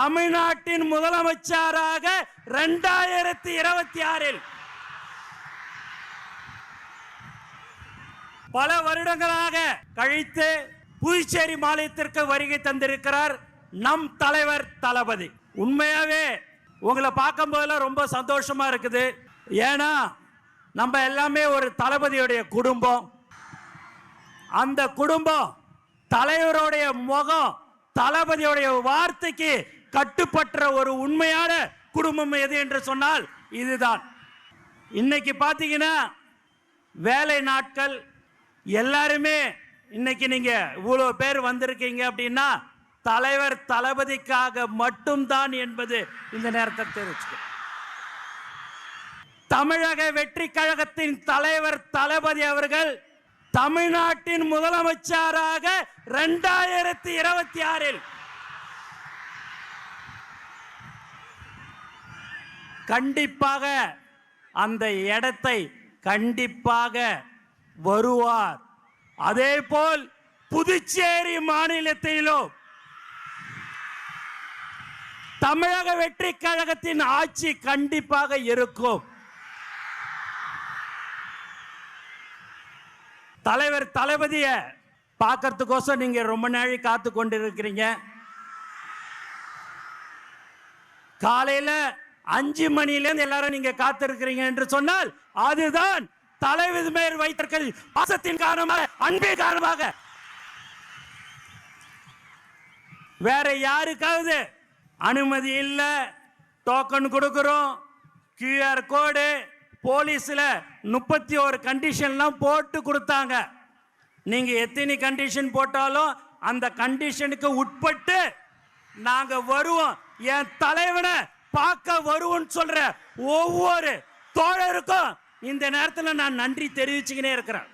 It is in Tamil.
தமிழ்நாட்டின் முதலமைச்சராக இரண்டாயிரத்தி இருபத்தி ஆறில். பல வருடங்களாக கழித்து புதுச்சேரி மாநிலத்திற்கு வருகை தந்திருக்கிறார் நம் தலைவர் தளபதி. உண்மையாவே உங்களை பார்க்கும் போதெல்லாம் ரொம்ப சந்தோஷமா இருக்குது. ஏன்னா நம்ம எல்லாமே ஒரு தளபதியுடைய குடும்பம். அந்த குடும்பம் தலைவருடைய முகம் தளபதியுடைய வார்த்தைக்கு கட்டுப்பற்ற ஒரு உண்மையான குடும்பம் எது என்று சொன்னால் இதுதான். இன்னைக்கு பார்த்தீங்கன்னா வேலை நாட்கள் எல்லாருமே இன்னைக்கு நீங்க இவ்வளோ பேர் வந்திருக்கீங்க அப்படின்னா தலைவர் தளபதிக்காக மட்டும்தான் என்பது இந்த நேரத்தை தெரிவிச்சு தமிழக வெற்றி கழகத்தின் தலைவர் தளபதி அவர்கள் தமிழ்நாட்டின் முதலமைச்சராக ரெண்டாயிரத்தி இருபத்தி ஆறில் கண்டிப்பாக அந்த இடத்தை கண்டிப்பாக வருவார். அதே போல் புதுச்சேரி மாநிலத்திலும் தமிழக வெற்றி கழகத்தின் ஆட்சி கண்டிப்பாக இருக்கும். தலைவர் தளபதிய பார்க்கறதுக்கோசம் நீங்க ரொம்ப நாளை காத்து கொண்டிருக்கிறீங்க. இருக்கிறீங்க அஞ்சு மணிலேருந்து எல்லாரும் நீங்க காத்திருக்கிறீங்க என்று சொன்னால் அதுதான் தலைவர் மேல் வைத்திருக்கிற பாசத்தின் காரணமாக அன்பின் காரணமாக. வேற யாருக்காவது அனுமதி இல்லை டோக்கன் கொடுக்குறோம் கியூஆர் கோடு போலீஸில் முப்பத்தி ஒரு கண்டிஷன்லாம் போட்டு கொடுத்தாங்க. நீங்கள் எத்தனை கண்டிஷன் போட்டாலும் அந்த கண்டிஷனுக்கு உட்பட்டு நாங்கள் வருவோம். என் தலைவனை பார்க்க வருவோம்னு சொல்ற ஒவ்வொரு தோழருக்கும் இந்த நேரத்தில் நான் நன்றி தெரிவிச்சுக்கினே இருக்கிறேன்.